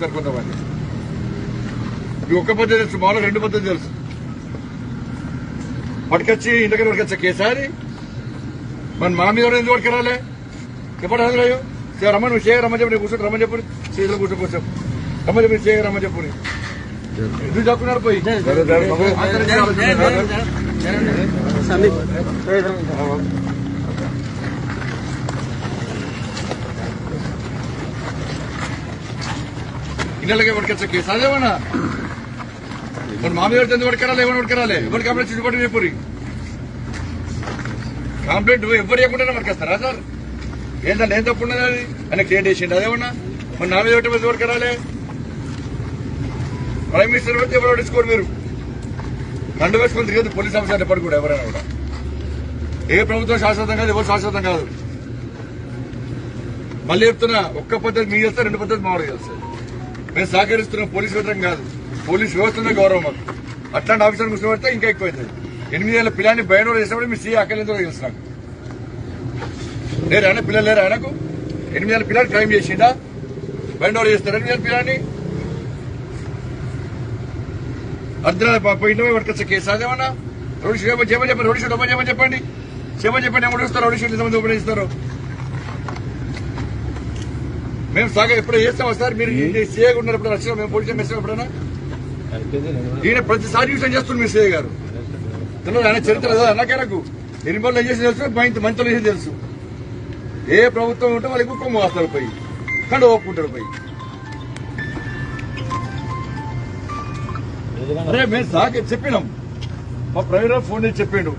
Sir కొంతమంది మీ ఒక్క పద్ధతి తెలుసు మామూలుగా రెండు పద్ధతి తెలుసు పట్టుకొచ్చి ఇంటికి పట్టుకొచ్చా కేసారి మన మా మీద ఎందుకు పట్టుకురాలే చెప్పండి అందులో సార్ రమ్మని నువ్వు చేయరు రమ్మని చెప్పు నేను కూర్చోండి రమ్మని చెప్పు చేతిలో కూర్చో కూర్చో రమ్మని చెప్పి చేయరు రమ్మని చెప్పు ఎందుకు చెప్పుకున్నారు పోయి ఇళ్ళకే పట్టుకొచ్చా కేసు అదేమన్నా మరి మామయ్య ఎందుకు పట్టుకురాలి ఎవరు పట్టుకురాలి ఎవరు కంప్లైంట్ చూపండి చెప్పురి కంప్లైంట్ ఎవరు ఇవ్వకుండా పట్టుకొస్తారా సార్? ఏంటంటే ఏం తప్పు ఉన్నది అది? ఆయన క్రియేట్ చేసిండు అదేమన్నా మరి నామయ్య మీద ఒకటి మీద పట్టుకురాలే ప్రైమ్ మినిస్టర్ వచ్చి ఎవరు పట్టించుకోరు మీరు? కండు వేసుకొని తిరిగదు పోలీస్ ఆఫీసర్ ఎప్పటి కూడా ఎవరైనా కూడా. ఏ ప్రభుత్వం శాశ్వతం కాదు ఎవరు శాశ్వతం కాదు. మళ్ళీ చెప్తున్నా ఒక్క పద్ధతి మీకు చేస్తారు రెండు పద్ధతి మామూలుగా చేస్తారు. మేము సహకరిస్తున్న పోలీస్ వ్యతిరేకం కాదు. పోలీస్ వ్యవస్థనే గౌరవం మాకు. అట్లాంటి ఆఫీసర్ కూర్చోబెడితే ఇంకా ఎక్కువ అవుతుంది ఎనిమిది ఏళ్ళ పిల్లాన్ని బయట చేసినప్పుడు మీ సీ అక్కర్లేదు తెలుసు నాకు లేరు ఆయన? పిల్లలు లేరు ఆయనకు? ఎనిమిది ఏళ్ళ పిల్లాన్ని క్రైమ్ చేసిండా? బయట చేస్తారు ఎనిమిది ఏళ్ళ పిల్లాన్ని అర్ధరాలు పోయిన పట్టుకొచ్చే కేసు అదేమన్నా రోడ్ షీట్ ఓపెన్ చెప్పండి రోడ్ షీట్ చెప్పండి. చెప్పండి ఏమో చూస్తారు రోడ్ షీట్ ఎంతమంది ఉపయోగిస్తారు మేము సాగా ఎప్పుడు చేస్తాం సార్ మీరు ఉన్నారు ఎప్పుడు వచ్చినా మేము పోలీస్ స్టేషన్ ఎప్పుడైనా? ఈయన ప్రతిసారి యూసం చేస్తున్నారు మీరు సీఏ గారు. ఆయన చరిత్ర కదా అన్నకేనకు ఎన్ని పనులు చేసి తెలుసు మంచి మంచి చేసి తెలుసు. ఏ ప్రభుత్వం ఉంటే వాళ్ళకి కుక్కం మోస్తారు పోయి. కండు ఒప్పుకుంటారు పోయి. అరే మేము సాకి చెప్పినాం. మా ప్రైవేట్ ఫోన్ చేసి చెప్పిండు.